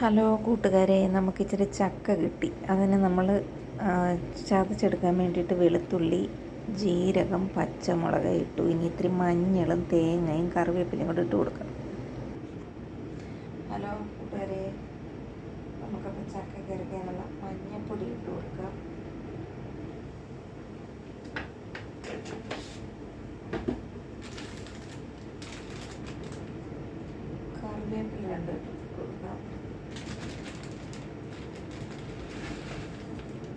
Hello കൂട്ടുകാരെ നമുക്ക് ഇച്ചിരി ചക്ക കിട്ടി. അതിന് നമ്മൾ ചതച്ചെടുക്കാൻ വേണ്ടിയിട്ട് വെളുത്തുള്ളി ജീരകം പച്ചമുളക് ഇട്ടു. ഇനി ഇത്തിരി മഞ്ഞളും തേങ്ങയും കറിവേപ്പിലയും കൂടെ ഇട്ട് കൊടുക്കണം. ഹലോ കൂട്ടുകാരെ നമുക്കപ്പോൾ ചക്ക കറിക്കാനുള്ള മഞ്ഞൾപ്പൊടി ഇട്ട് കൊടുക്കാം. കറിവേപ്പില രണ്ട് കൊടുക്കാം.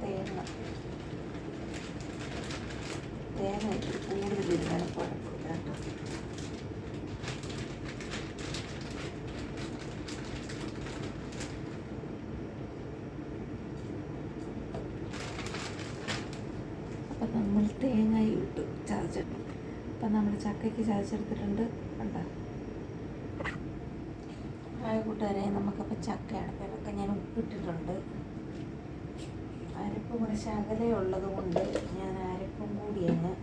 തേങ്ങ. തേങ്ങ കൂടുതൽ നമ്മൾ തേങ്ങയും ഇട്ടു ചതച്ചിട്ടു അപ്പം നമ്മൾ ചക്കയ്ക്ക് ചാർജ് എടുത്തിട്ടുണ്ട് ഹായ് കൂട്ടുകാരെ നമുക്കപ്പോൾ ചക്കയാണ്. ഇതൊക്കെ ഞാൻ ഉപ്പിട്ടിട്ടുണ്ട്. അരപ്പ് കുറച്ച് അകലെ ഉള്ളത് കൊണ്ട് ഞാൻ അരപ്പും കൂടി അങ്ങ്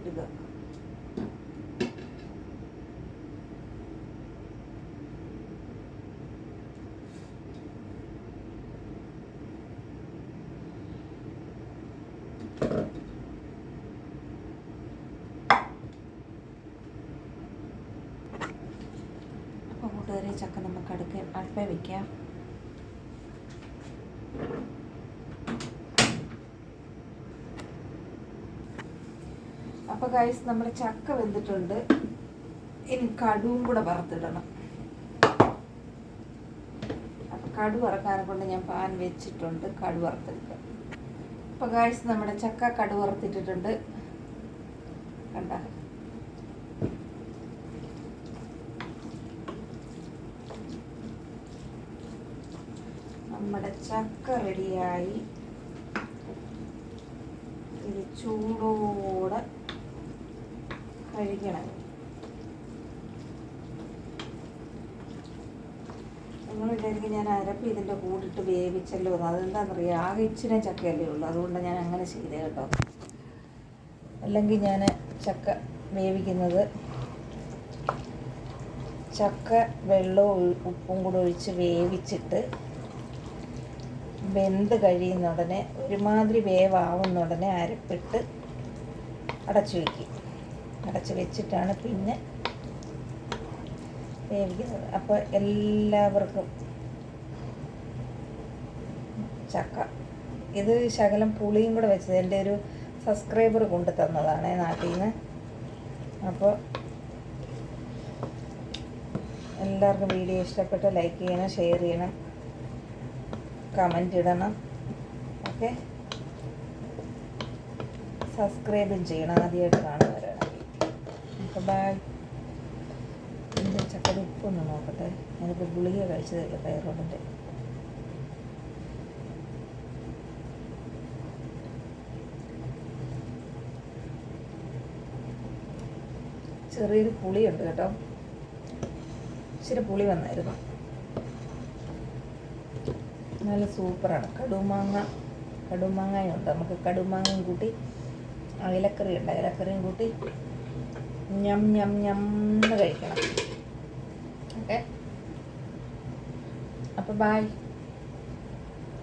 ഇടുക. കൂട്ടുകാരെ ചക്ക നമുക്ക് അടുക്ക അടുപ്പേ വെക്കാം. അപ്പോൾ ഗൈസ് നമ്മൾ ചക്ക വെന്തിട്ടുണ്ട്. ഇനി കടുവും കൂടെ വറുത്തിടണം. അപ്പം കടു വറക്കാനെ കൊണ്ട് ഞാൻ പാൻ വെച്ചിട്ടുണ്ട്. കടു വറുത്തെടുക്കാം. അപ്പോൾ ഗൈസ് നമ്മുടെ ചക്ക കടു വറുത്തിട്ടിട്ടുണ്ട്. കണ്ട? നമ്മുടെ ചക്ക റെഡിയായി. ഇത് ചൂടോടെ കഴിക്കണം നിങ്ങൾ വിചാരിക്കും ഞാൻ അരപ്പ് ഇതിന്റെ കൂടിട്ട് വേവിച്ചല്ലോ എന്ന്. അതെന്താണെന്നറിയാം ആകെ ഇച്ചിരി ചക്കയല്ലേ ഉള്ളൂ. അതുകൊണ്ട് ഞാൻ അങ്ങനെ ചെയ്തേ കേട്ടോ. അല്ലെങ്കിൽ ഞാൻ ചക്ക വേവിക്കുന്നത് ചക്ക വെള്ളവും ഉപ്പും കൂടെ ഒഴിച്ച് വേവിച്ചിട്ട് വെന്ത് കഴിയുന്ന ഉടനെ ഒരുമാതിരി വേവാവുന്ന ഉടനെ അരപ്പിട്ട് അടച്ചു വയ്ക്കും അടച്ചു വെച്ചിട്ടാണ് പിന്നെ വേവിക്കുന്നത്. അപ്പോൾ എല്ലാവർക്കും ചക്ക. ഇത് ശകലം പുളിയും കൂടെ വെച്ചത്. എന്റെ ഒരു സബ്സ്ക്രൈബർ കൊണ്ടു തന്നതാണ് നാട്ടിൽ നിന്ന് അപ്പോൾ എല്ലാവർക്കും വീഡിയോ ഇഷ്ടപ്പെട്ട ലൈക്ക് ചെയ്യണം ഷെയർ ചെയ്യണം. കമന്റ് ഇടണം. ഓക്കെ സബ്സ്ക്രൈബും ചെയ്യണം ആദ്യമായിട്ട് കാണുന്നവരാണെങ്കിൽ. അപ്പോൾ ബൈ എന്റെ ചക്കര ഉപ്പൊന്ന് നോക്കട്ടെ. ഞാനിപ്പോൾ ഗുളിക കഴിച്ചതല്ലേ തൈറോയിഡിന്റെ ചെറിയൊരു പുളിയുണ്ട് കേട്ടോ. ഇച്ചിരി പുളി വന്നായിരുന്നു. നല്ല സൂപ്പറാണ്. കടുമാങ്ങ കടുമാങ്ങയും ഉണ്ട് നമുക്ക് കടുമാങ്ങയും കൂട്ടി അയലക്കറി ഉണ്ട്. അയലക്കറിയും കൂട്ടി ഞം ഞം ഞം കഴിക്കണം. ഓക്കെ? അപ്പോൾ ബായ്